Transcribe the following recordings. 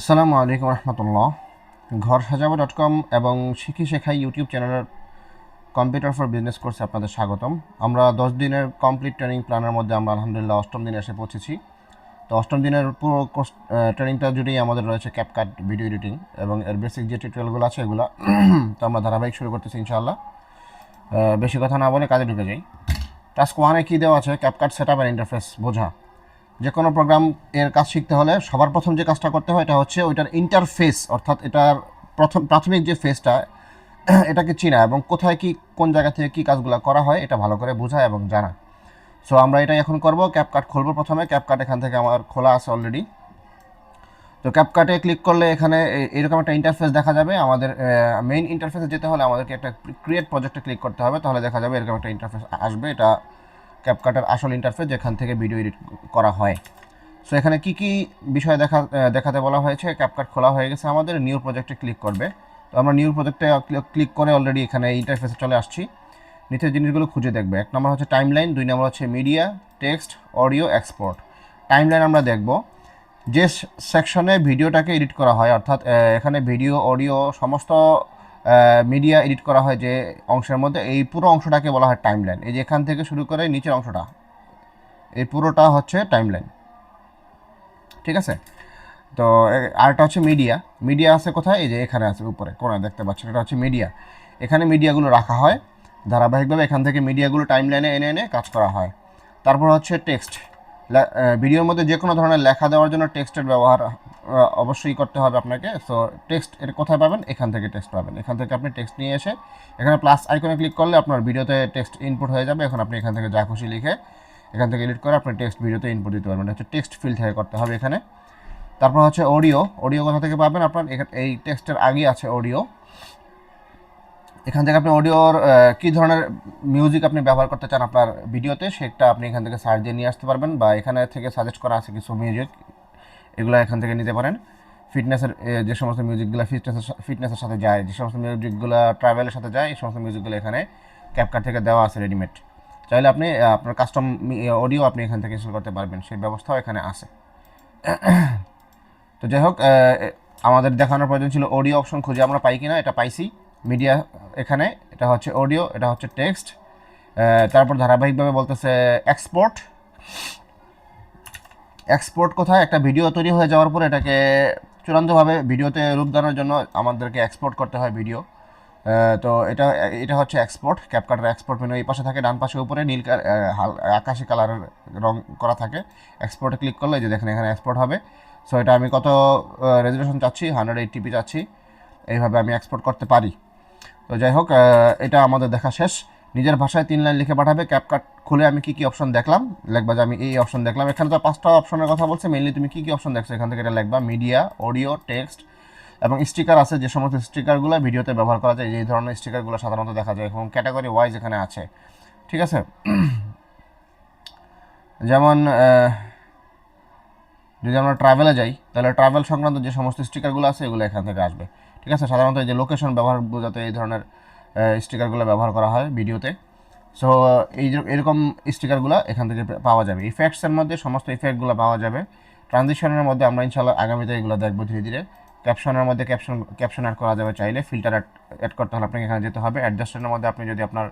আসসালামু আলাইকুম রহমতুল্লাহ। ঘর সাজাবো ডট কম এবং শিখি শেখাই ইউটিউব চ্যানেলের কম্পিউটার ফর বিজনেস কোর্সে আপনাদের স্বাগতম। আমরা দশ দিনের কমপ্লিট ট্রেনিং প্ল্যানের মধ্যে আমরা আলহামদুলিল্লাহ অষ্টম দিনে এসে পৌঁছেছি। তো অষ্টম দিনের পুরো কোর্স ট্রেনিংটা জুড়েই আমাদের রয়েছে ক্যাপকাট ভিডিও এডিটিং এবং এর বেসিক যে টিউটোরিয়ালগুলো আছে এগুলো, তো আমরা ধারাবাহিক শুরু করতেছি ইনশাআল্লাহ। বেশি কথা না বলে কাজে ঢুকে যাই। টাস্ক ওয়ানে কী দেওয়া আছে? ক্যাপকাট সেট আপ ইন্টারফেস বোঝা। যে কোনো প্রোগ্রাম এর কাজ শিখতে হলে সবার প্রথম যে কাজটা করতে হয়, এটা হচ্ছে ওইটার ইন্টারফেস অর্থাৎ এটার প্রথম, প্রাথমিক যে ফেসটা এটাকে চিনা এবং কোথায় কি, কোন জায়গা থেকে কি কাজগুলো করা হয়, এটা ভালো করে বোঝা এবং জানা। সো আমরা এটা এখন করব ক্যাপকাট খুলবো প্রথমে ক্যাপকাট এখান থেকে আমার খোলা আছে অলরেডি তো ক্যাপকাটে ক্লিক করলে এখানে এরকম একটা ইন্টারফেস দেখা যাবে, আমাদের মেইন ইন্টারফেসে যেতে হলে আমাদেরকে একটা ক্রিয়েট প্রজেক্টে ক্লিক করতে হবে, তাহলে দেখা যাবে এরকম একটা ইন্টারফেস আসবে, এটা ক্যাপকাটের আসল ইন্টারফেস যেখান থেকে ভিডিও এডিট করা হয়। সো এখানে কি কি বিষয় দেখা দেখাতে বলা হয়েছে? ক্যাপকাট খোলা হয়ে গেছে আমাদের নিউ প্রজেক্টে ক্লিক করবে। তো আমরা নিউ প্রজেক্টে ক্লিক করে অলরেডি এখানে ইন্টারফেসে চলে আসছি। নিচের জিনিসগুলো খুঁজে দেখবে। এক নম্বর হচ্ছে টাইমলাইন দুই নম্বর হচ্ছে media text audio export timeline আমরা দেখব। যে সেকশনে ভিডিওটাকে এডিট করা হয়, অর্থাৎ এখানে ভিডিও অডিও সমস্ত মিডিয়া এডিট করা হয় যে অংশের মধ্যে, এই পুরো অংশটাকে বলা হয় টাইমলাইন এই যে এখান থেকে শুরু করে নিচের অংশটা, এই পুরোটা হচ্ছে টাইমলাইন ঠিক আছে? তো আরেকটা হচ্ছে মিডিয়া মিডিয়া আছে কোথায়? এই যে এখানে আছে, উপরে, কোনায় দেখতে পাচ্ছেন। এটা হচ্ছে মিডিয়া এখানে মিডিয়াগুলো রাখা হয়। ধারাবাহিকভাবে এখান থেকে মিডিয়াগুলো টাইমলাইনে এনে এনে কাজ করা হয়। তারপর হচ্ছে টেক্সট ভিডিওর মধ্যে যে কোনো ধরনের লেখা দেওয়ার জন্য টেক্সটের ব্যবহার অবশ্যই করতে হবে আপনাকে। সো টেক্সট এর কোথায় পাবেন? এখান থেকে টেক্সট পাবেন। এখান থেকে আপনি টেক্সট নিয়ে এসে এখানে প্লাস আইকনে ক্লিক করলে আপনার ভিডিওতে টেক্সট ইনপুট হয়ে যাবে। এখন আপনি এখান থেকে যা খুশি লিখে এখান থেকে এডিট করে আপনি টেক্সট ভিডিওতে ইনপুট দিতে পারবেন। হচ্ছে টেক্সট ফিল থেকে করতে হবে এখানে। তারপর হচ্ছে অডিও অডিও কোথা থেকে পাবেন আপনার? এই টেক্সটের আগে আছে অডিও এখান থেকে আপনি অডিওর কী ধরনের মিউজিক আপনি ব্যবহার করতে চান আপনার ভিডিওতে সেটা আপনি এখান থেকে সার্চ দিয়ে নিয়ে আসতে পারবেন বা এখানে থেকে সাজেস্ট করা আছে কিছু মিউজিক এগুলো এখান থেকে নিতে পারেন। ফিটনেসের যে সমস্ত মিউজিকগুলো ফিটনেসের ফিটনেসের সাথে যায়, যে সমস্ত মিউজিকগুলো ট্রাভেলের সাথে যায়, এই সমস্ত মিউজিকগুলো এখানে ক্যাপকাট থেকে দেওয়া আছে রেডিমেড চাইলে আপনি আপনার কাস্টম অডিও আপনি এখান থেকে ইনস্টল করতে পারবেন, সেই ব্যবস্থাও এখানে আছে। তো যাই হোক আমাদের দেখানোর প্রয়োজন ছিল অডিও অপশন খুঁজে আমরা পাই কিনা, এটা পাইছি। মিডিয়া এখানে, এটা হচ্ছে অডিও এটা হচ্ছে টেক্সট তারপর ধারাবাহিকভাবে বলতেছে এক্সপোর্ট এক্সপোর্ট কোথায়, একটা ভিডিও তৈরি হয়ে যাওয়ার পর এটাকে চূড়ান্তভাবে ভিডিওতে রূপ দেওয়ার জন্য আমাদেরকে এক্সপোর্ট করতে হয় ভিডিও তো এটা এটা হচ্ছে এক্সপোর্ট ক্যাপকাটের এক্সপোর্ট মেনু এই পাশে থাকে, ডান পাশে উপরে নীল আকাশি কালারের রং করা থাকে। এক্সপোর্টে ক্লিক করলে যে দেখেন এখানে এক্সপোর্ট হবে। সো এটা আমি কত রেজুলেশন চাচ্ছি? হান্ড্রেড এইট টিপি চাচ্ছি। এইভাবে আমি এক্সপোর্ট করতে পারি। তো যাই হোক এটা আমাদের দেখা শেষ। নিজের ভাষায় তিন লাইন লিখে পাঠাবে ক্যাপকাট খুলে আমি কি কি অপশন দেখলাম, লিখবা যে আমি এই অপশন দেখলাম। এখানে তো পাঁচটা অপশনের কথা বলছে মেনলি তুমি কি কি অপশন দেখছ? এখান থেকে এটা লিখবা মিডিয়া অডিও টেক্সট এবং স্টিকার আছে, যে সমস্ত স্টিকারগুলো ভিডিওতে ব্যবহার করা যায়, এই ধরনের স্টিকারগুলো সাধারণত দেখা যায় এবং ক্যাটাগরি ওয়াইজ এখানে আছে। ঠিক আছে? যেমন যদি আমরা ট্রাভেলে যাই, তাহলে ট্রাভেল সংক্রান্ত যে সমস্ত স্টিকারগুলো আছে, এগুলো এখান থেকে আসবে। ঠিক আছে? সাধারণত এই যে লোকেশন ব্যবহার বোঝাতে এই ধরনের স্টিকারগুলো ব্যবহার করা হয় ভিডিওতে। সো এই এরকম স্টিকারগুলো এখান থেকে পাওয়া যাবে। ইফেক্টসের মধ্যে সমস্ত ইফেক্টগুলো পাওয়া যাবে। ট্রানজিশনের মধ্যে আমরা ইনশাল্লাহ আগামীতে এগুলো দেখব ধীরে ধীরে। ক্যাপশনের মধ্যে ক্যাপশন ক্যাপশন অ্যাড করা যাবে চাইলে। ফিল্টার অ্যাড করতে হলে আপনাকে এখানে যেতে হবে। অ্যাডজাস্টের মধ্যে আপনি যদি আপনার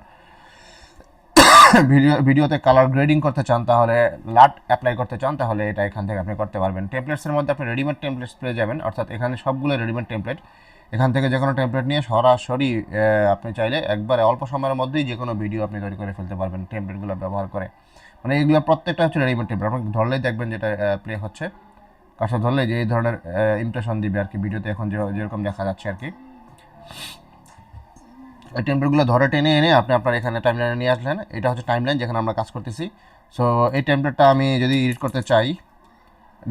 ভিডিও ভিডিওতে কালার গ্রেডিং করতে চান, তাহলে লাট অ্যাপ্লাই করতে চান, তাহলে এটা এখান থেকে আপনি করতে পারবেন। টেমপ্লেটসের মধ্যে আপনি রেডিমেড টেমপ্লেটস পেয়ে যাবেন। অর্থাৎ এখানে সবগুলো রেডিমেড টেমপ্লেট এখান থেকে যে কোনো টেমপ্লেট নিয়ে সরাসরি আপনি চাইলে একবারে অল্প সময়ের মধ্যেই যে কোনো ভিডিও আপনি তৈরি করে ফেলতে পারবেন টেমপ্লেটগুলো ব্যবহার করে। মানে এগুলো প্রত্যেকটা হচ্ছে রেডিমেড টেমপ্লেট আপনি ধরলেই দেখবেন যেটা প্লে হচ্ছে। কাছে ধরলে যে এই ধরনের ইমপ্রেশন দিবে আর কি ভিডিওতে এখন যেরকম দেখা যাচ্ছে আর কি। এই টেমপ্লেটগুলো ধরে টেনে এনে আপনি আপনার এখানে টাইমলাইনে নিয়ে আসলেন। এটা হচ্ছে টাইমলাইন যেখানে আমরা কাজ করতেছি। সো এই টেমপ্লেটটা আমি যদি এডিট করতে চাই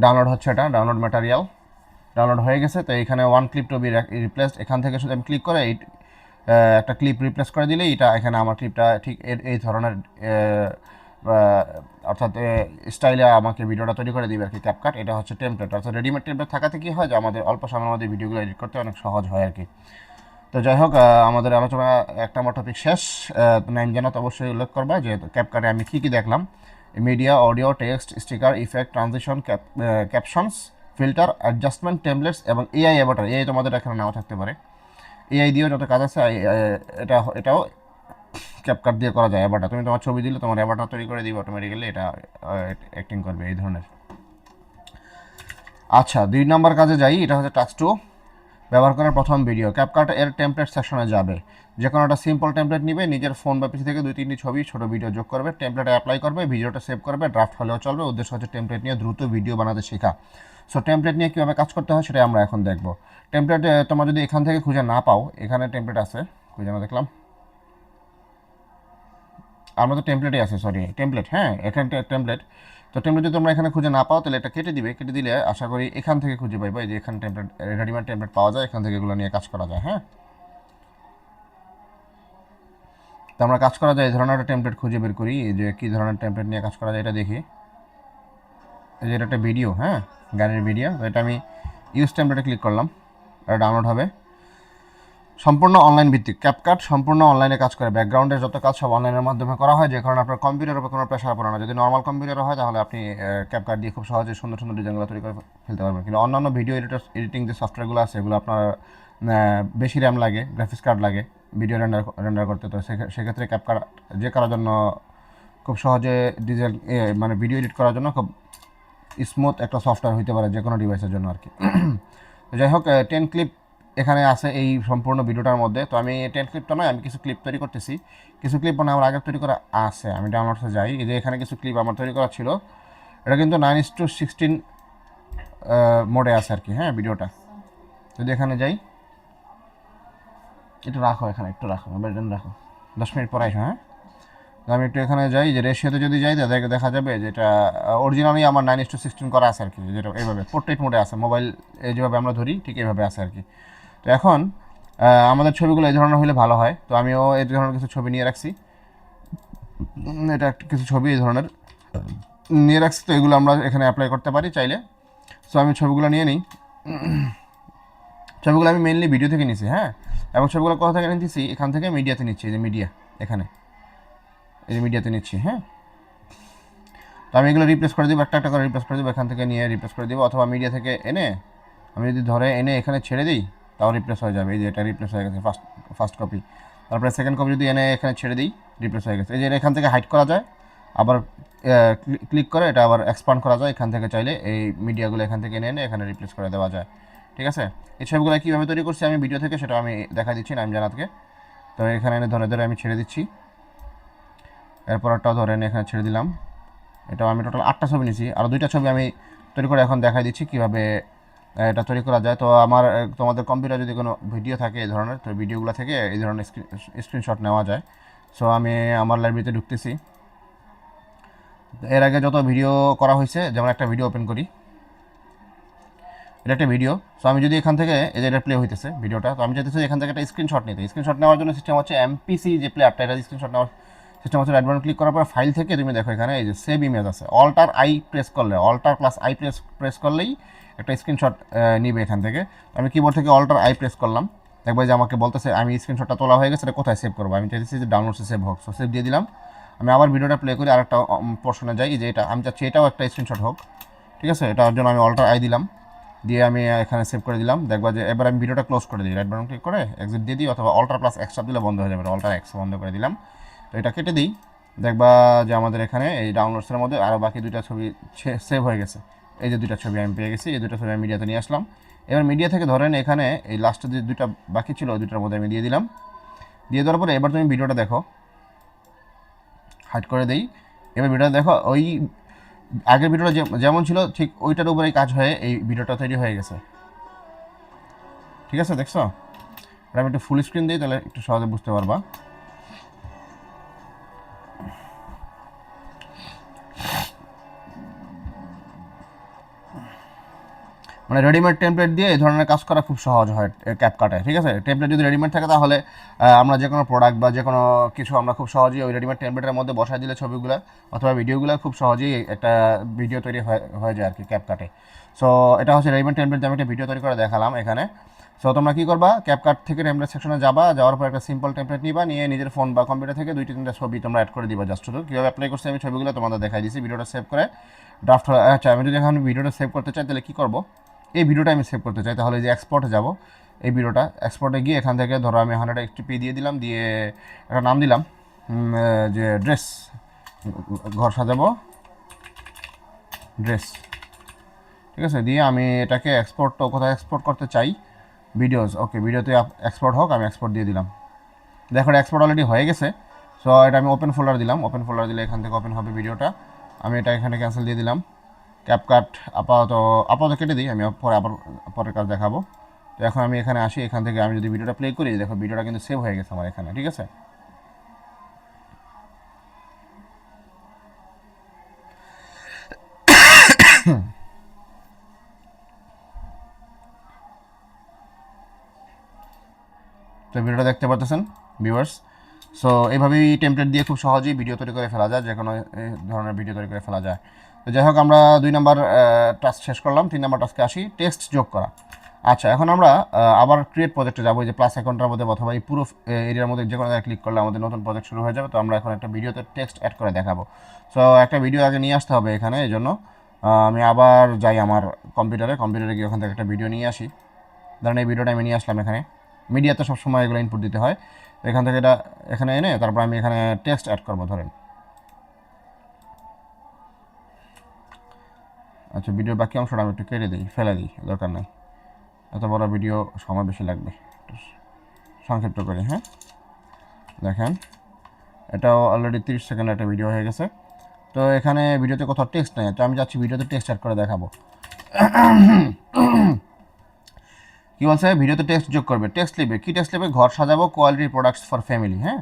ডাউনলোড হচ্ছে এটা ডাউনলোড ম্যাটেরিয়াল ডাউনলোড হয়ে গেছে, তো এখানে one clip to be replaced এখান থেকে শুধু আমি ক্লিক করে এই একটা ক্লিপ রিপ্লেস করে দিলে এটা এখানে আমার ক্লিপটা ঠিক এই ধরনের অর্থাৎ স্টাইলে আমাকে ভিডিওটা তৈরি করে দিবে আর কি ক্যাপকাট এটা হচ্ছে টেমপ্লেট অর্থাৎ রেডিমেড টেমপ্লেট থাকাতে কী হয় যে আমাদের অল্প সময়ের মধ্যে ভিডিওগুলো এডিট করতে অনেক সহজ হয় আর কি। তো যাই হোক আমাদের আলোচনা এক নম্বর টপিক শেষ। নাইন জানাত অবশ্যই উল্লেখ করবা যে ক্যাপকাটে আমি কী কী দেখলাম। Media audio text sticker effect transition captions filter adjustment templates এবং এআই অ্যাভাটার এআই তোমাদের এখানে নাও থাকতে পারে। এআই দিয়েও যত কাজ আছে এটা, এটাও ক্যাপকাট দিয়ে করা যায় অ্যাভাটার তুমি তোমার ছবি দিলে তোমার অ্যাভাটার তৈরি করে দিবে অটোমেটিক্যালি এটা অ্যাক্টিং করবে এই ধরনের। আচ্ছা দুই নম্বর কাজে যাই, এটা হচ্ছে টাচ টু ব্যবহার করার প্রথম ভিডিও ক্যাপকাট এর টেমপ্লেট সেকশনে যাবে। যে কোনো একটা সিম্পল টেমপ্লেট নিবে, নিজের ফোন বা পিসি থেকে দুই, তিনটি ছবি, ছোট ভিডিও যোগ করবে টেমপ্লেটে অ্যাপ্লাই করবে, ভিডিওটা সেভ করবে ড্রাফট হলেও চলবে, উদ্দেশ্য হচ্ছে টেমপ্লেট নিয়ে দ্রুত ভিডিও বানাতে শেখা। সো টেমপ্লেট নিয়ে কীভাবে কাজ করতে হয় সেটাই আমরা এখন দেখব। টেমপ্লেট তোমরা যদি এখান থেকে খুঁজে না পাও, এখানে টেমপ্লেট আছে, খুঁজে না দেখলাম। আমরা তো টেমপ্লেটই আছে সরি টেমপ্লেট হ্যাঁ এখানে টেমপ্লেট তো টেমপ্লেট যদি তোমরা এখানে খুঁজে না পাও, তাহলে এটা কেটে দিবে, কেটে দিলে আশা করি এখান থেকে খুঁজে পাইবা, এই যে এখানে টেমপ্লেট রেডিমেড টেমপ্লেট পাওয়া যায়, এখান থেকে এগুলো নিয়ে কাজ করা যায় হ্যাঁ। তো আমরা কাজ করা যায়, এই ধরনের একটা টেমপ্লেট খুঁজে বের করি যে কী ধরনের টেমপ্লেট নিয়ে কাজ করা যায় এটা দেখি। এই যে এটা একটা ভিডিও হ্যাঁ গাড়ির ভিডিও তো এটা আমি ইউজ টেমপ্লেটে ক্লিক করলাম, এটা ডাউনলোড হবে। সম্পূর্ণ অনলাইন ভিত্তিক ক্যাপকাট সম্পূর্ণ অনলাইনে কাজ করে ব্যাকগ্রাউন্ডের যত কাজ সব অনলাইনের মাধ্যমে করা হয়, যে কারণে আপনার কম্পিউটারের উপর কোনো প্রেশার পড়ে না। যদি নর্মাল কম্পিউটার হয়, তাহলে আপনি ক্যাপকাট দিয়ে খুব সহজে সুন্দর সুন্দর ডিজাইনগুলো তৈরি করে ফেলতে পারবেন। কিন্তু অন্যান্য ভিডিও এডিটর এডিটিং যে সফটওয়্যারগুলো আছে, এগুলো আপনার বেশি র্যাম লাগে গ্রাফিক্স কার্ড লাগে। ভিডিও রেন্ডার রেন্ডার করতে। তো সেক্ষে- সেক্ষেত্রে ক্যাপকাট যে করার জন্য খুব সহজে ডিজাইন মানে ভিডিও এডিট করার জন্য খুব স্মুথ একটা সফটওয়্যার হইতে পারে যে কোনো ডিভাইসের জন্য আর কি। যাই হোক টেন ক্লিপ এখানে আছে এই সম্পূর্ণ ভিডিওটার মধ্যে। তো আমি টেন ক্লিপটা নয়, আমি কিছু ক্লিপ তৈরি করতেছি। কিছু ক্লিপ মানে আমার আগে তৈরি করা আছে, আমি ডাউনলোডসে যাই। যে এখানে কিছু ক্লিপ আমার তৈরি করা ছিল, এটা কিন্তু নাইন ইস টু সিক্সটিন মোডে আছে আর কি হ্যাঁ ভিডিওটা যদি এখানে যাই। একটু রাখো এখানে, একটু রাখো বেডেন রাখো। দশ মিনিট পর আইসো হ্যাঁ? আমি একটু এখানে যাই, যে রেশিওতে যদি যাই তাহলে দেখা যাবে যেটা অরিজিনালি আমার নাইন ইস টু সিক্সটিন করা আছে আর কি যেটা এইভাবে পোর্ট্রেট মোডে আছে মোবাইল এই যেভাবে আমরা ধরি, ঠিক এইভাবে আছে আর কি তো এখন আমাদের ছবিগুলো এই ধরনের হলে ভালো হয়, তো আমিও এই ধরনের কিছু ছবি নিয়ে রাখছি। এটা একটা কিছু ছবি, এই ধরনের। নিয়ে রাখছি, তো এগুলো আমরা এখানে অ্যাপ্লাই করতে পারি চাইলে। সো আমি ছবিগুলো নিয়ে নিই। ছবিগুলো আমি মেনলি ভিডিও থেকে নিছি হ্যাঁ? এবং ছবিগুলো কোথা থেকে নিতেছি? এখান থেকে মিডিয়াতে নিচ্ছি, এই যে মিডিয়া, এখানে। এই যে মিডিয়াতে নিচ্ছি হ্যাঁ? তো আমি এগুলো রিপ্লেস করে দেবো, একটা একটা করে রিপ্লেস করে দেবো, এখান থেকে নিয়ে রিপ্লেস করে দেবো, অথবা মিডিয়া থেকে এনে, আমি যদি ধরে এনে এখানে ছেড়ে দিই, তাও রিপ্লেস হয়ে যাবে। এই যে এটা রিপ্লেস হয়ে গেছে ফার্স্ট ফার্স্ট কপি তারপরে সেকেন্ড কপি যদি এনে এখানে ছেড়ে দিই রিপ্লেস হয়ে গেছে। এই যে এখান থেকে হাইড করা যায়, আবার ক্লিক করে এটা আবার এক্সপান্ড করা যায়, এখান থেকে চাইলে এই মিডিয়াগুলো এখান থেকে এনে এনে এখানে রিপ্লেস করে দেওয়া যায়। ঠিক আছে? এই ছবিগুলো কীভাবে তৈরি করছি আমি ভিডিও থেকে সেটা আমি দেখা দিচ্ছি নাম জানাতকে তো এখানে এনে ধরে ধরে আমি ছেড়ে দিচ্ছি। এরপর একটা ধরে এনে এখানে ছেড়ে দিলাম। এটাও আমি টোটাল আটটা ছবি নিয়েছি। আর দুইটা ছবি আমি তৈরি করে এখন দেখাই দিচ্ছি কীভাবে এটা তৈরি করা যায়। তো আমার তোমাদের কম্পিউটার যদি কোনো ভিডিও থাকে এই ধরনের, তো ভিডিওগুলো থেকে এই ধরনের স্ক্রিনশট নেওয়া যায়। সো আমি আমার লাইব্রেরিতে ঢুকতেছি। এর আগে যত ভিডিও করা হয়েছে, যেমন একটা ভিডিও ওপেন করি। এটা একটা ভিডিও সো আমি যদি এখান থেকে, এই যে এটা প্লে হইতেছে ভিডিওটা তো আমি চাইতেছি এখান থেকে একটা স্ক্রিনশট নিতে। স্ক্রিনশট নেওয়ার জন্য সিস্টেম হচ্ছে এমপিসি যে প্লেয়ারটা এটা স্ক্রিনশট নেওয়ার সিস্টেম হচ্ছে অ্যাডভান্স ক্লিক করার পর ফাইল থেকে তুমি দেখো এখানে এই যে সেভ ইমেজ আছে। অল্টার আই প্রেস করলে alter plus I press press করলেই একটা স্ক্রিনশট নিবে এখান থেকে। আমি কিবোর্ড থেকে অল্টার আই প্রেস করলাম। দেখবে যে আমাকে বলতেছে, আমি স্ক্রিনশটটা তোলা হয়ে গেছে, এটা কোথায় সেভ করব? আমি চাইতেছি যে ডাউনলোডসে সেভ হোক। সো সেভ দিয়ে দিলাম। আমি আবার ভিডিওটা প্লে করি, আরেকটা পোর্শনে যাই। যে এটা, আমি চাচ্ছি এটাও একটা স্ক্রিনশট হোক। ঠিক আছে? এটার জন্য আমি অল্টার আই দিলাম। দিয়ে আমি এখানে সেভ করে দিলাম। দেখবা যে এবার আমি ভিডিওটা ক্লোজ করে দিই। রাইট বাটন ক্লিক করে এক্সিট দিয়ে দিই অথবা অল্টার প্লাস এক্সট্রা দিলে বন্ধ হয়ে যাবে। অল্টার এক্স বন্ধ করে দিলাম। তো এটা কেটে দিই। দেখবা যে আমাদের এখানে এই ডাউনলোডসের মধ্যে আরও বাকি দুইটা ছবি সেভ হয়ে গেছে। এই যে দুইটা ছবি আমি পেয়ে গেছি, এই দুটো ছবি আমি মিডিয়াতে নিয়ে আসলাম। এবার মিডিয়া থেকে ধরেন এখানে এই লাস্টে যে দুইটা বাকি ছিল, ওই দুইটার মধ্যে আমি দিয়ে দিলাম। দিয়ে দেওয়ার পরে এবার তুমি ভিডিওটা দেখো। হাইড করে দিই। এবার ভিডিওটা দেখো, ওই আগের ভিডিওটা যেমন ছিল, ঠিক ওইটার উপরেই কাজ হয়ে এই ভিডিওটা তৈরি হয়ে গেছে। ঠিক আছে, দেখছ? আমি একটু ফুল স্ক্রিন দিই, তাহলে একটু সহজে বুঝতে পারবা। মানে রেডিমেড টেমপ্লেট দিয়ে এই ধরনের কাজ করা খুব সহজ হয় ক্যাপকাটে ঠিক আছে? টেমপ্লেট যদি রেডিমেড থাকে তাহলে আমরা যে কোনো প্রোডাক্ট বা যে কোনো কিছু আমরা খুব সহজেই ওই রেডিমেড টেমপ্লেটের মধ্যে বসাই দিলে ছবিগুলো অথবা ভিডিওগুলো খুব সহজেই একটা ভিডিও তৈরি হয়ে যায় আর কি ক্যাপকাটে সো এটা হচ্ছে রেডিমেড টেমপ্লেট আমি একটা ভিডিও তৈরি করে দেখালাম এখানে। সো তোমরা কী করবা? ক্যাপকাট থেকে টেমপ্লেট সেকশনে যাবা, যাওয়ার পর একটা সিম্পল টেমপ্লেট নিবা, নিয়ে নিজের ফোন বা কম্পিউটার থেকে দুই তিনটা ছবি তোমরা অ্যাড করে দিবা জাস্ট শুধু। কীভাবে অ্যাপ্লাই করছি আমি ছবিগুলো তোমাদের দেখাই দিচ্ছি ভিডিওটা সেভ করে। ড্রাফট আচ্ছা আমি যদি এখন ভিডিওটা সেভ করতে চাই, তাহলে কী করব? এই ভিডিওটা আমি সেভ করতে চাই। তাহলে যে এক্সপোর্টে যাব, এই ভিডিওটা এক্সপোর্টে গিয়ে এখান থেকে ধরো আমি হান্ড্রেড এইচটিপি দিয়ে দিলাম, দিয়ে একটা নাম দিলাম যে ড্রেস ঘর সাজাবো ড্রেস ঠিক আছে? দিয়ে আমি এটাকে এক্সপোর্ট কোথায় এক্সপোর্ট করতে চাই? ভিডিওস ওকে ভিডিওতে এক্সপোর্ট হোক, আমি এক্সপোর্ট দিয়ে দিলাম। দেখো এক্সপোর্ট অলরেডি হয়ে গেছে সো এটা আমি ওপেন ফোল্ডার দিলাম ওপেন ফোল্ডার দিলে এখান থেকে ওপেন হবে ভিডিওটা আমি এটা এখানে ক্যান্সেল দিয়ে দিলাম। ক্যাপকাট আপাতত আপাতত কেটে দিই, আমি পরে আবার, পরের কাজ দেখাবো। তো এখন আমি এখানে আসি, এখান থেকে আমি যদি ভিডিওটা প্লে করি, দেখো ভিডিওটা কিন্তু সেভ হয়ে গেছে আমার এখানে, ঠিক আছে? তো ভিডিওটা দেখতে পাচ্ছেন ভিউয়ার্স সো এইভাবেই টেমপ্লেট দিয়ে খুব সহজেই ভিডিও তৈরি করে ফেলা যায় যে কোনো ধরনের ভিডিও তৈরি করে ফেলা যায়। তো যাই হোক, আমরা দুই নাম্বার টাস্ক শেষ করলাম, তিন নাম্বার টাস্কে আসি টেক্সট যোগ করা। আচ্ছা এখন আমরা আবার ক্রিয়েট প্রজেক্টে যাব যে প্লাস অ্যাকাউন্টের মধ্যে, অথবা এই পুরো এরিয়ার মধ্যে যে কোনো জায়গায় ক্লিক করলে আমাদের নতুন প্রজেক্ট শুরু হয়ে যাবে, তো আমরা এখন একটা ভিডিওতে টেক্সট অ্যাড করে দেখাবো। সো একটা ভিডিও আগে নিয়ে আসতে হবে এখানে, এই জন্য আমি আবার যাই আমার কম্পিউটারে কম্পিউটারে গিয়ে ওখান থেকে একটা ভিডিও নিয়ে আসি। ধরেন এই ভিডিওটা আমি নিয়ে আসলাম এখানে। মিডিয়াতে সবসময় এগুলো ইনপুট দিতে হয়। এখান থেকে এটা, এখানে এনে, তারপর আমি এখানে টেক্সট অ্যাড করব, ধরেন। আচ্ছা ভিডিওর বাকি অংশটা আমি একটু কেটে দিই, ফেলে দিই, দরকার নেই। এত বড় ভিডিও সময় বেশি লাগবে। সংক্ষিপ্ত করে হ্যাঁ? দেখেন, এটাও অলরেডি তিরিশ সেকেন্ড একটা ভিডিও হয়ে গেছে। তো এখানে ভিডিওতে কোথাও টেক্সট নেই, তো আমি যাচ্ছি ভিডিওতে টেক্সট অ্যাড করে দেখাবো। কি বলছে? ভিডিওতে টেক্সট যোগ করবে। টেক্সট লিখবে কী টেক্সট লিখবে ঘর সাজাবো কোয়ালিটি প্রোডাক্টস ফর ফ্যামিলি হ্যাঁ?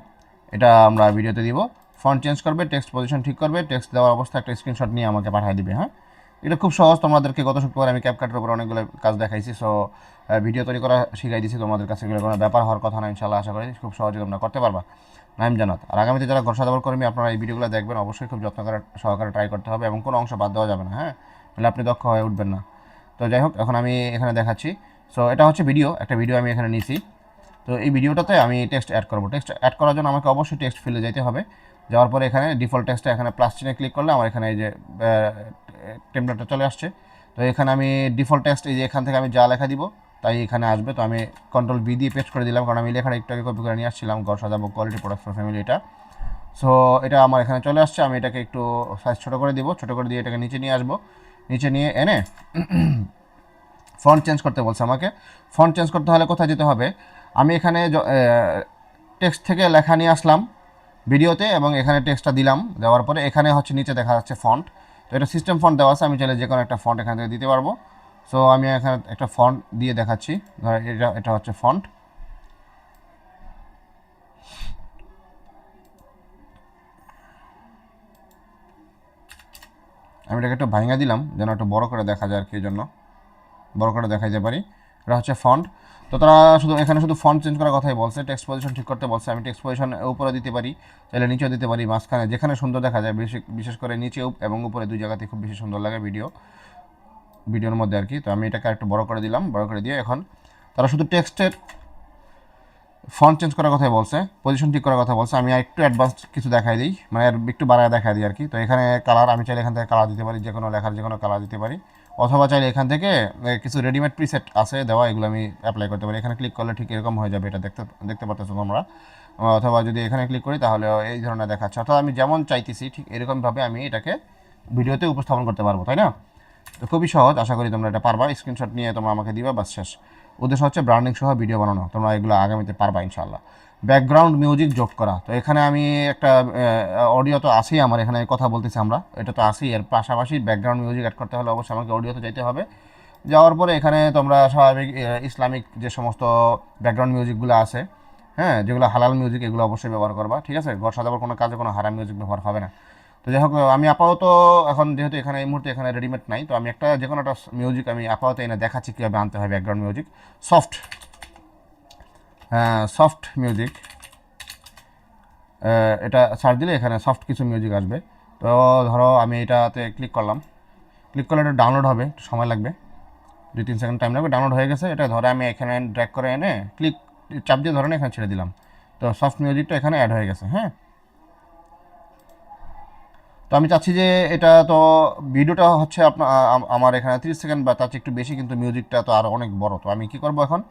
এটা আমরা ভিডিওতে দিব। ফন্ট চেঞ্জ করবে টেক্সট পজিশন ঠিক করবে টেক্সট দেওয়ার অবস্থা একটা স্ক্রিনশট নিয়ে আমাকে পাঠিয়ে দিবে হ্যাঁ? এটা খুব সহজ, তোমাদেরকে গত শুক্রবার আমি ক্যাপকাটের উপর অনেকগুলো কাজ দেখাইছি সো ভিডিও তৈরি করা শিখাই দিয়েছি তোমাদের কাছে এগুলো কোনো ব্যাপার হওয়ার কথা না ইনশাল্লাহ আশা করি খুব সহজে তোমরা করতে পারবা। নাইম জানাত আর আগামীতে যারা ঘর সাজাবার কর্মী, আপনারা এই ভিডিওগুলো দেখবেন, অবশ্যই খুব যত্ন করে, সহকারে ট্রাই করতে হবে এবং কোনো অংশ বাদ দেওয়া যাবে না হ্যাঁ? তাহলে আপনি দক্ষ হয়ে উঠবেন না। তো যাই হোক, এখন আমি এখানে দেখাচ্ছি সো এটা হচ্ছে ভিডিও একটা ভিডিও আমি এখানে নিয়েছি তো এই ভিডিওটাতে আমি টেক্সট অ্যাড করব। টেক্সট অ্যাড করার জন্য আমাকে অবশ্যই টেক্সট ফিলে যেতে হবে। যাওয়ার পরে এখানে ডিফল্ট টেক্সটে এখানে প্লাস চিনে ক্লিক করলে আমার এখানে এই যে টেমপ্লেটটা চলে আসছে। তো এখানে আমি ডিফল্ট টেক্সট, এই যে এখান থেকে আমি যা লেখা দিব, তাই এখানে আসবে। তো আমি কন্ট্রোল বি দিয়ে পেস্ট করে দিলাম, কারণ আমি লেখাটা একটু আগে কপি করে নিয়ে আসছিলাম। ঘর সাজাবো কোয়ালিটি প্রোডাক্ট ফর ফ্যামিলি এটা। সো এটা আমার এখানে চলে আসছে। আমি এটাকে একটু সাইজ ছোটো করে দিব। ছোটো করে দিয়ে এটাকে নিচে নিয়ে আসব। নিচে নিয়ে এনে ফন্ট চেঞ্জ করতে বলছে আমাকে। ফন্ট চেঞ্জ করতে হলে কোথায় যেতে হবে? আমি এখানে টেক্সট থেকে লেখা নিয়ে আসলাম ভিডিওতে, এবং এখানে টেক্সটটা দিলাম। দেওয়ার পরে এখানে হচ্ছে নিচে দেখা যাচ্ছে ফন্ট তো এটা সিস্টেম ফন্ট দেওয়া আছে, আমি চাইলে যে কোনো একটা ফন্ট এখান থেকে দিতে পারব। সো আমি এখানে একটা ফন্ট দিয়ে দেখাচ্ছি। ধর এটা এটা হচ্ছে ফন্ট আমি এটাকে একটু ভাঙা দিলাম, যেন একটু বড় করে দেখা যায় আর কি জন্য। বড় করে দেখাইতে পারি। এটা হচ্ছে ফন্ট তো তারা শুধু, এখানে শুধু ফন্ট চেঞ্জ করার কথাই বলছে টেক্সট পজিশন ঠিক করতে বলছে। আমি টেক্সট পজিশন উপরে দিতে পারি চাইলে নিচেও দিতে পারি, মাঝখানে যেখানে সুন্দর দেখা যায়, বিশেষ বিশেষ করে নিচে এবং উপরে দুই জায়গাতে খুব বেশি সুন্দর লাগে ভিডিও ভিডিওর মধ্যে আর কি। তো আমি এটাকে একটু বড় করে দিলাম, বড় করে দিয়ে এখন তারা শুধু টেক্সটের ফন্ট চেঞ্জ করার কথাই বলছে পজিশন ঠিক করার কথা বলছে। আমি আর একটু অ্যাডভান্স কিছু দেখাই দিই মানে একটু বাড়ায় দেখাই দিই আর কি। তো এখানে কালার আমি চাইলে এখান থেকে কালার দিতে পারি যে কোনো লেখার যে কোনো কালার দিতে পারি। অথবা চাইলে এখান থেকে কিছু রেডিমেড প্রিসেট আছে, দেওয়া, এগুলো আমি অ্যাপ্লাই করতে পারি। এখানে ক্লিক করলে ঠিক এরকম হয়ে যাবে, এটা দেখতে দেখতে পাচ্ছ তোমরা। অথবা যদি এখানে ক্লিক করি, তাহলে এই ধরনের দেখাচ্ছে। অর্থাৎ আমি যেমন চাইতেছি, ঠিক এরকমভাবে আমি এটাকে ভিডিওতে উপস্থাপন করতে পারব, তাই না? তো খুবই সহজ, আশা করি তোমরা এটা পারবা। স্ক্রিনশট নিয়ে তোমরা আমাকে দিবা বাস শেষ। উদ্দেশ্য হচ্ছে ব্র্যান্ডিং সহ ভিডিও বানানো। তোমরা এগুলো আগামীতে পারবা ইনশাল্লাহ ব্যাকগ্রাউন্ড মিউজিক যোগ করা। তো এখানে আমি একটা অডিও তো আসেই আমার, এখানে কথা বলতেছি আমরা। এটা তো আসেই এর পাশাপাশি ব্যাকগ্রাউন্ড মিউজিক অ্যাড করতে হলে অবশ্যই আমাকে অডিওতে যাইতে হবে। যাওয়ার পরে এখানে তোমরা স্বাভাবিক ইসলামিক যে সমস্ত ব্যাকগ্রাউন্ড মিউজিকগুলো আছে হ্যাঁ যেগুলো হালাল মিউজিক এগুলো অবশ্যই ব্যবহার করবা, ঠিক আছে? ঘর সাজাবার কোনো কাজে কোনো হারাম মিউজিক ব্যবহার হবে না। তো যাই হোক, আমি আপাতত এখন যেহেতু এখানে, এই মুহূর্তে এখানে রেডিমেড নাই, তো আমি একটা যে কোনো একটা মিউজিক আমি আপাতত এনে দেখাচ্ছি কীভাবে আনতে হয় background music soft soft music এটা সার্চ দিলে এখানে সফট কিছু মিউজিক আসবে। তো ধরো আমি এটাতে ক্লিক করলাম। ক্লিক করলে এটা ডাউনলোড হবে সময় লাগবে। দুই তিন সেকেন্ড টাইম লাগবে ডাউনলোড হয়ে গেছে। এটা ধরে আমি এখানে ড্র্যাগ করে এনে ক্লিক চাপ দিয়ে ধরে এখানে ছেড়ে দিলাম। তো সফট মিউজিকটা এখানে অ্যাড হয়ে গেছে হ্যাঁ। তো আমি চাচ্ছি যে এটা তো ভিডিওটা হচ্ছে আপনার আমার এখানে তিরিশ সেকেন্ড বা তার একটু বেশি, কিন্তু মিউজিকটা তো আরও অনেক বড়। তো আমি কি করব এখন?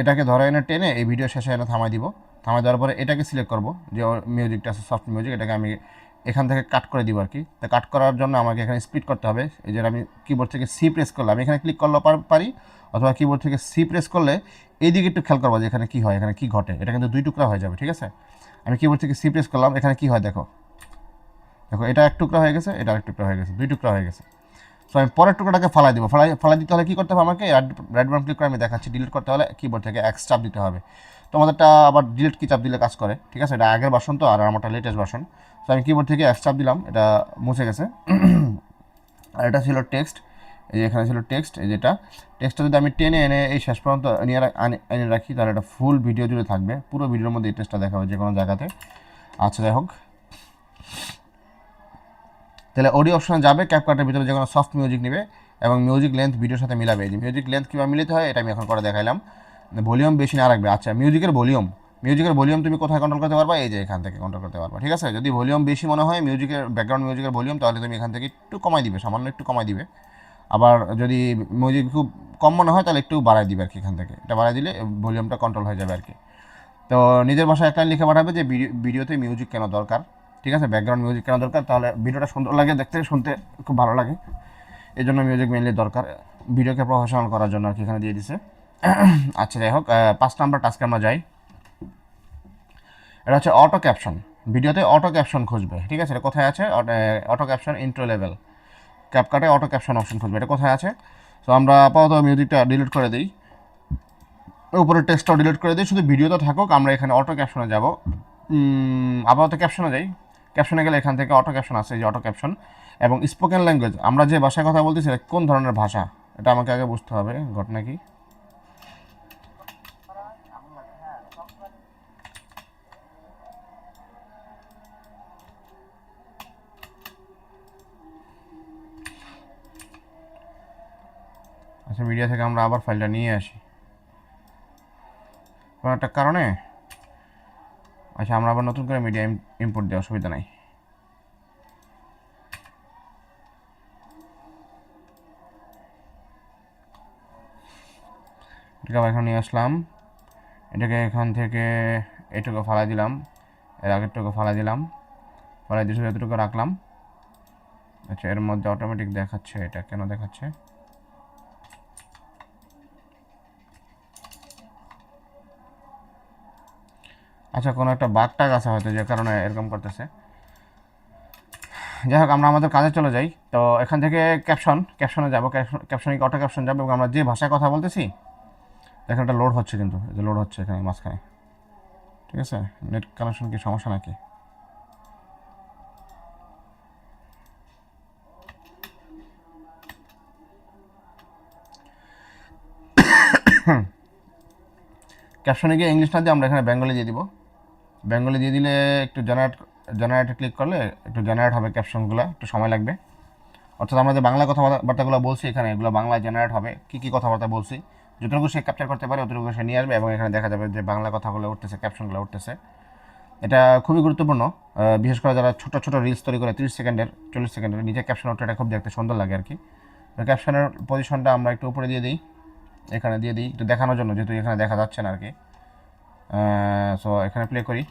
এটাকে ধরে এনে টেনে এই ভিডিও শেষে এনে থামাই দিব। থামাই দেওয়ার পরে এটাকে সিলেক্ট করব, যে মিউজিকটা আছে সফট মিউজিক এটাকে আমি এখান থেকে কাট করে দিব আর কি তো কাট করার জন্য আমাকে এখানে স্পিড করতে হবে, এই যে আমি কিবোর্ড থেকে সি প্রেস করলে আমি এখানে ক্লিক করলেও পার- পারি, অথবা কিবোর্ড থেকে সি প্রেস করলে এইদিকে একটু খেয়াল করব যে এখানে কী হয়, এখানে কী ঘটে। এটা কিন্তু দুই টুকরা হয়ে যাবে, ঠিক আছে? আমি কিবোর্ড থেকে সি প্রেস করলাম, এখানে কী হয় দেখো। দেখো, এটা এক টুকরা হয়ে গেছে, এটা এক টুকরা হয়ে গেছে, দুই টুকরা হয়ে গেছে। সো আমি পরের টুকরাটাকে ফালাই দিব। ফালাই ফালাই দিতে হলে কী করতে হবে আমাকে? রেড বাটন ক্লিক করে আমি দেখাচ্ছি। ডিলিট করতে হলে কিবোর্ড থেকে এক্স চাপ দিতে হবে। তোমাদেরটা আবার ডিলিট কি চাপ দিলে কাজ করে। ঠিক আছে? এটা আগের বাসন তো, আর আমারটা লেটেস্ট বাসন সো আমি কিবোর্ড থেকে এক্স চাপ দিলাম। এটা মুছে গেছে। আর এটা ছিল টেক্সট এই যে এখানে ছিল টেক্সট এই যেটা। টেক্সটটা যদি আমি টেনে এনে এই শেষ পর্যন্ত নিয়ে এনে রাখি, তাহলে এটা ফুল ভিডিও জুড়ে থাকবে। পুরো ভিডিওর মধ্যে এই টেক্সটটা দেখা হবে যে কোনো জায়গাতে। আচ্ছা যাই হোক। তাহলে অডিও অপশনে যাবে ক্যাপকাটের ভিতরে যে কোনো সফট মিউজিক নেবে এবং মিউজিক লেন্থ ভিডিওর সাথে মিলাবে। যে মিউজিক লেন্থ কীভাবে মিলিতে হয়, এটা আমি এখন করে দেখাইলাম। ভলিউম বেশি না রাখবে। আচ্ছা মিউজিকের ভলিউম মিউজিকের ভলিউম তুমি কোথায় কন্ট্রোল করতে পারবা? এই যে এখান থেকে কন্ট্রোল করতে পারবা, ঠিক আছে? যদি ভলিউম বেশি মনে হয় মিউজিকের ব্যাকগ্রাউন্ড মিউজিকের ভলিউম তাহলে তুমি এখান থেকে একটু কমাই দিবে, সামান্য একটু কমাই দিবে। আবার যদি মিউজিক খুব কম মনে হয়, তাহলে একটু বাড়াই দিবে আর কি এখান থেকে। এটা বাড়াই দিলে ভলিউমটা কন্ট্রোল হয়ে যাবে আর কি। তো নিজের ভাষায় একটা লিখে পাঠাবে যে ভিডিও ভিডিওতে মিউজিক কেন দরকার? ঠিক আছে? ব্যাকগ্রাউন্ড মিউজিক কেন দরকার, তাহলে ভিডিওটা সুন্দর লাগে, দেখতে, শুনতে খুব ভালো লাগে। এই জন্য মিউজিক মেনলি দরকার। ভিডিওকে প্রফেশনাল করার জন্য আর কি এখানে দিয়ে দিছে। আচ্ছা যাই হোক পাঁচ নাম্বার টাস্কে আমরা যাই। এটা হচ্ছে অটো ক্যাপশন ভিডিওতে অটো ক্যাপশন খুঁজবে, ঠিক আছে? এটা কোথায় আছে? অটো ক্যাপশন ইন্ট্রো লেভেল ক্যাপকাটে অটো ক্যাপশন অপশন খুঁজবে, এটা কোথায় আছে? তো আমরা আপাতত মিউজিকটা ডিলিট করে দিই। উপরে টেক্সটটাও ডিলিট করে দিই। শুধু ভিডিওতে থাকুক, আমরা এখানে অটো ক্যাপশনে যাব। আপাতত ক্যাপশনে যাই। ক্যাপশনে গেলে এখান থেকে অটো ক্যাপশন আছে যে অটো ক্যাপশন এবং স্পোকেন ল্যাঙ্গুয়েজ আমরা যে ভাষায় কথা বলতেছি কোন ধরনের ভাষা? এটা আমাকে আগে বুঝতে হবে, ঘটনা কি? আচ্ছা মিডিয়া থেকে আমরা আবার ফাইলটা নিয়ে আসি। কোনো একটা কারণে? আচ্ছা আমরা আবার নতুন করে মিডিয়া ইম্পোর্ট দেওয়া অসুবিধা নাই। এটাকে আবার এখানে নিয়ে আসলাম। এটাকে এখান থেকে এটুকু ফালা দিলাম। এর আগেরটুকু ফালা দিলাম। ফালাই দিয়ে শুধু এতটুকু রাখলাম। আচ্ছা এর মধ্যে অটোমেটিক দেখাচ্ছে এটা। কেন দেখাচ্ছে? আচ্ছা কোনো একটা বাঘ টাগ আছে হয়তো যে কারণে এরকম করতেছে। যাই হোক, আমরা আমাদের কাজে চলে যাই। তো এখান থেকে ক্যাপশন ক্যাপশনে যাব। ক্যাপশনে অটো ক্যাপশন যাব? এবং আমরা যে ভাষায় কথা বলতেছি, দেখেন একটা লোড হচ্ছে কিন্তু। যে লোড হচ্ছে এখানে মাঝখানে। ঠিক আছে? নেট কানেকশন কি সমস্যা নাকি? ক্যাপশনে গিয়ে ইংলিশ না দিয়ে আমরা এখানে বেঙ্গলি দিয়ে দিব। বেঙ্গলি দিয়ে দিলে একটু জেনারেট জেনারেটে ক্লিক করলে একটু জেনারেট হবে ক্যাপশনগুলো একটু সময় লাগবে। অর্থাৎ আমরা যে বাংলা কথাবার্তাগুলো বলছি এখানে, এগুলো বাংলায় জেনারেট হবে, কী কী কথাবার্তা বলছি, যতটুকু সে ক্যাপচার করতে পারে অতটুকু সে নিয়ে আসবে এবং এখানে দেখা যাবে যে বাংলা কথাগুলো উঠতেছে ক্যাপশনগুলো উঠতেছে। এটা খুবই গুরুত্বপূর্ণ বিশেষ করে যারা ছোটো ছোটো রিলস তৈরি করে, তিরিশ সেকেন্ডের, চল্লিশ সেকেন্ডের নিজে ক্যাপশন ওঠে এটা খুব দেখতে সুন্দর লাগে আর কি। ক্যাপশনের পজিশনটা আমরা একটু উপরে দিয়ে দিই, এখানে দিয়ে দিই, একটু দেখানোর জন্য, যেহেতু এখানে দেখা যাচ্ছে না আর কি। সো এখানে প্লে করি।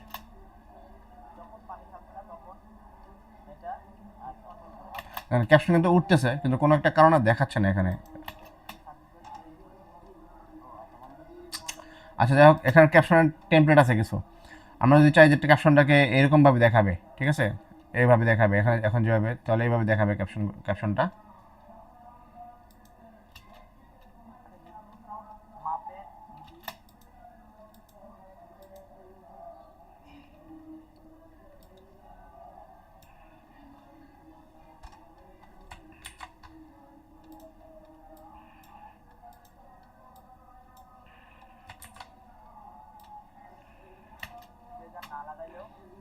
ক্যাপশন কিন্তু উঠতেছে, কিন্তু কোনো একটা কারণে দেখাচ্ছে না এখানে। আচ্ছা যাই হোক, এখানে ক্যাপশনের টেমপ্লেট আছে কিছু। আমরা যদি চাই যে ক্যাপশনটাকে এরকমভাবে দেখাবে, ঠিক আছে? এইভাবে দেখাবে, এখানে, এখন যেভাবে, তাহলে এইভাবে দেখাবে ক্যাপশন ক্যাপশনটা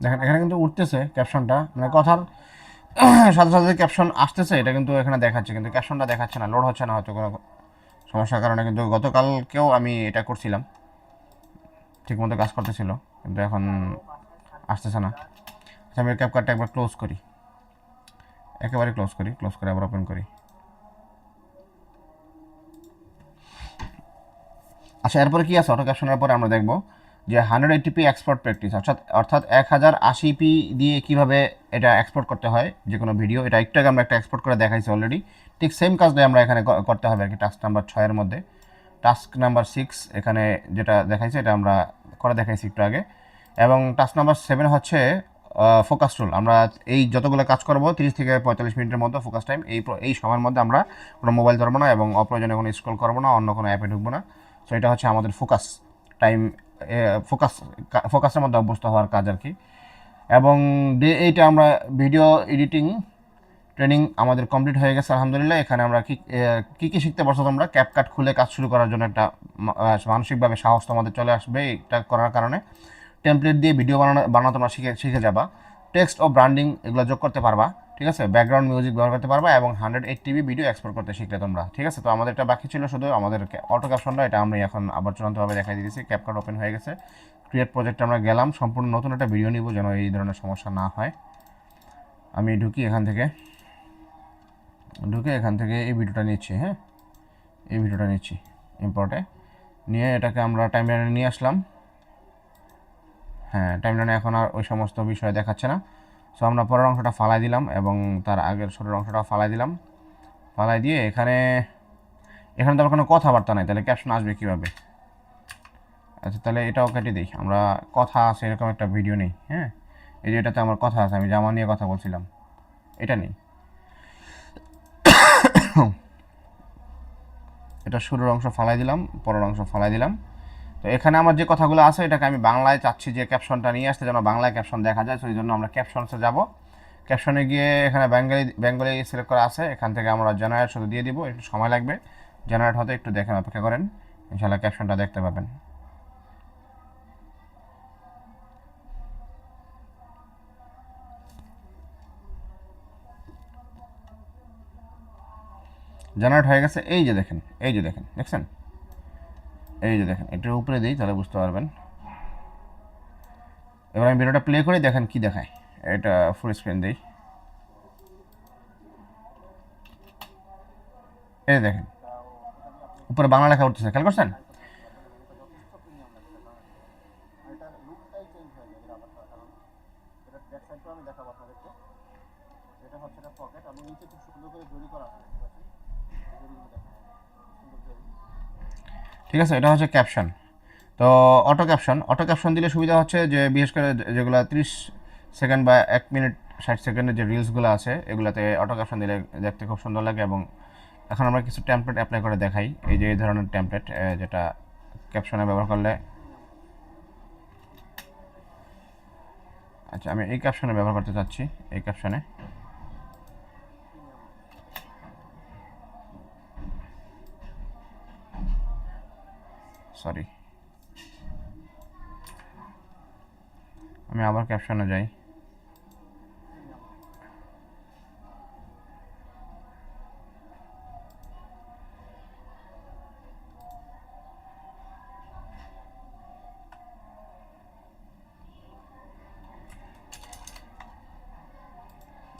দেখেন, এখানে কিন্তু উঠতেছে ক্যাপশনটা মানে কথার সাথে সাথে ক্যাপশন আসতেছে, এটা কিন্তু এখানে দেখাচ্ছে, কিন্তু ক্যাপশনটা দেখাচ্ছে না লোড হচ্ছে না হয়তো কোনো সমস্যার কারণে, কিন্তু গতকালকেও আমি এটা করছিলাম। ঠিকমতো কাজ করতেছিল, কিন্তু এখন আসতেছে না। আচ্ছা আমি ক্যাপকার্ডটা একবার ক্লোজ করি। একেবারে ক্লোজ করি ক্লোজ করে আবার ওপেন করি। আচ্ছা এরপরে কী আছে? অটো ক্যাপশনের পরে আমরা দেখব। যে হান্ড্রেড এইটিপি এক্সপোর্ট প্র্যাকটিস অর্থাৎ অর্থাৎ এক হাজার আশি পি দিয়ে কীভাবে এটা এক্সপোর্ট করতে হয় যে কোনো ভিডিও এটা একটু আগে আমরা একটা এক্সপোর্ট করে দেখাইছি অলরেডি ঠিক সেম কাজটাই আমরা এখানে করতে হবে আর কি টাস্ক নাম্বার ছয়ের মধ্যে। টাস্ক নাম্বার সিক্স এখানে যেটা দেখাইছে, এটা আমরা করে দেখাইছি একটু আগে। এবং টাস্ক নাম্বার সেভেন হচ্ছে ফোকাস রুল আমরা এই যতগুলো কাজ করব, তিরিশ থেকে পঁয়তাল্লিশ মিনিটের মধ্যে ফোকাস টাইম এই এই সময়ের মধ্যে আমরা কোনো মোবাইল ধরবো না এবং অপ্রয়োজনে কোনো স্ক্রল করব না, অন্য কোনো অ্যাপে ঢুকবো না। সো এটা হচ্ছে আমাদের ফোকাস টাইম ফোকাস ফোকাসের মধ্যে অভ্যস্ত হওয়ার কাজ আর কি। এবং ডে এইটা আমরা ভিডিও এডিটিং ট্রেনিং আমাদের কমপ্লিট হয়ে গেছে, আলহামদুলিল্লাহ। এখানে আমরা কি কী শিখতে পারছ তোমরা? ক্যাপকাট খুলে কাজ শুরু করার জন্য একটা মানসিকভাবে সাহস তোমাদের চলে আসবে এটা করার কারণে। টেমপ্লেট দিয়ে ভিডিও বানানো বানানো তোমরা শিখে শিখে যাবা। টেক্সট ও ব্র্যান্ডিং এগুলো যোগ করতে পারবা। ঠিক আছে? ব্যাকগ্রাউন্ড মিউজিক ব্যবহার করতে পারবা এবং hundred eight TV video export করতে শিখলে তোমরা। ঠিক আছে? তো আমাদের এটা বাকি ছিল শুধু আমাদের অটো ক্যাপশনটা এটা আমি এখন আবার চূড়ান্তভাবে দেখাই দিয়েছি ক্যাপকাট ওপেন হয়ে গেছে। ক্রিয়েট প্রজেক্টে আমরা গেলাম। সম্পূর্ণ নতুন একটা ভিডিও নিব যেন এই ধরনের সমস্যা না হয়। আমি ঢুকি এখান থেকে। ঢুকে এখান থেকে এই ভিডিওটা নিচ্ছি হ্যাঁ? এই ভিডিওটা নিচ্ছি ইম্পর্টে নিয়ে এটাকে আমরা টাইমলাইনে নিয়ে আসলাম। হ্যাঁ টাইমলাইনে এখন আর ওই সমস্ত বিষয় দেখাচ্ছে না। সো আমরা পরের অংশটা ফালাই দিলাম এবং তার আগের ছোটোর অংশটা ফালাই দিলাম। ফালাই দিয়ে এখানে এখানে তো কোনো কথাবার্তা নাই, তাহলে ক্যাপশন আসবে কীভাবে? আচ্ছা তাহলে এটাও কেটে দিই। আমরা কথা আছে, এরকম একটা ভিডিও নেই হ্যাঁ? এই যে এটাতে আমার কথা আছে, আমি জামা নিয়ে কথা বলছিলাম। এটা নেই। এটা শুরুর অংশ ফালাই দিলাম, পরের অংশ ফালাই দিলাম। তো এখানে আমার যে কথাগুলো আছে, এটাকে আমি বাংলায় চাচ্ছি যে ক্যাপশনটা নিয়ে আসতে, যেন বাংলায় ক্যাপশন দেখা যায়, সেই জন্য আমরা ক্যাপশনসে যাব। ক্যাপশনে গিয়ে এখানে বেঙ্গলি বেঙ্গলি সিলেক্ট করা আছে, এখান থেকে আমরা জেনারেট শুধু দিয়ে দিব, একটু সময় লাগবে। জেনারেট হতে একটু দেখেন, অপেক্ষা করেন। ইনশাল্লাহ ক্যাপশনটা দেখতে পাবেন। জেনারেট হয়ে গেছে, এই যে দেখেন, এই যে দেখেন, দেখছেন? এই যে দেখেন, এটার উপরে দিই, তাহলে বুঝতে পারবেন। এবার আমি ভিডিওটা প্লে করে দেখেন কি দেখায়। এটা ফুল স্ক্রিন দিই। এই দেখেন, উপরে বাংলা লেখা উঠতেছে, খেয়াল করছেন? ঠিক আছে? এটা হচ্ছে ক্যাপশন তো অটো ক্যাপশন অটো ক্যাপশন দিলে সুবিধা হচ্ছে যে বিশেষ করে যেগুলো তিরিশ সেকেন্ড বা এক মিনিট ষাট সেকেন্ডের যে রিলসগুলো আছে, এগুলোতে অটো ক্যাপশন দিলে দেখতে খুব সুন্দর লাগে এবং এখন আমরা কিছু টেমপ্লেট অ্যাপ্লাই করে দেখাই। এই যে এই ধরনের টেমপ্লেট যেটা ক্যাপশনে ব্যবহার করলে আচ্ছা আমি এই ক্যাপশনে ব্যবহার করতে চাচ্ছি, এই ক্যাপশনে সরি আমি আবার ক্যাপশনে যাই।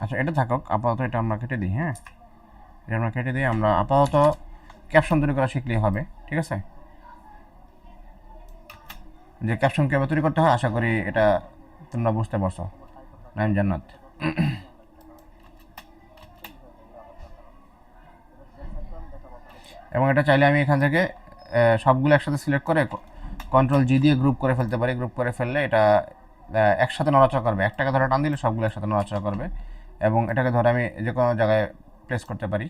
আচ্ছা এটা থাকুক। আপাতত এটা আমরা কেটে দিই হ্যাঁ? এটা আমরা কেটে দিই। আমরা আপাতত ক্যাপশন তৈরি করা শিখলেই হবে, ঠিক আছে? যে ক্যাপশন কীভাবে তৈরি করতে হয়, আশা করি এটা তোমরা বুঝতে পারছ। নাইম জান্নাত। এবং এটা চাইলে আমি এখান থেকে সবগুলো একসাথে সিলেক্ট করে কন্ট্রোল জি দিয়ে গ্রুপ করে ফেলতে পারি। গ্রুপ করে ফেললে এটা একসাথে নড়াচড়া করবে। একটাকে ধরে টান দিলে সবগুলো একসাথে নড়াচড়া করবে। এবং এটাকে ধরে আমি যে কোনো জায়গায় প্রেস করতে পারি।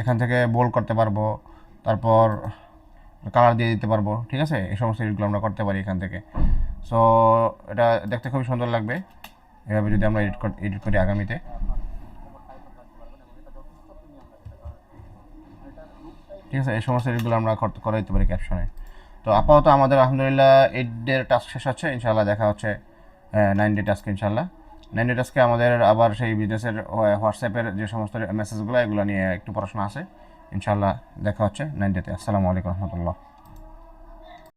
এখান থেকে বোল্ড করতে পারব। তারপর কালার দিয়ে দিতে পারব, ঠিক আছে? এই সমস্ত এডিটগুলো আমরা করতে পারি এখান থেকে। সো এটা দেখতে খুবই সুন্দর লাগবে। এভাবে যদি আমরা এডিট এডিট করি আগামীতে। ঠিক আছে? এই সমস্ত এডিটগুলো আমরা করে দিতে পারি ক্যাপশনে তো আপাতত আমাদের আলহামদুলিল্লাহ এইট ডের টাস্ক শেষ হচ্ছে। ইনশাল্লাহ দেখা হচ্ছে নাইন ডে টাস্ক ইনশাল্লাহ নাইন ডে টাস্কে আমাদের আবার সেই বিজনেসের হোয়াটসঅ্যাপের যে সমস্ত মেসেজগুলো এগুলো নিয়ে একটু পড়াশোনা আছে। ইনশাল্লাহ দেখা হচ্ছে নাইন ডেতে আসসালামু আলাইকুম রহমতুল্লাহ।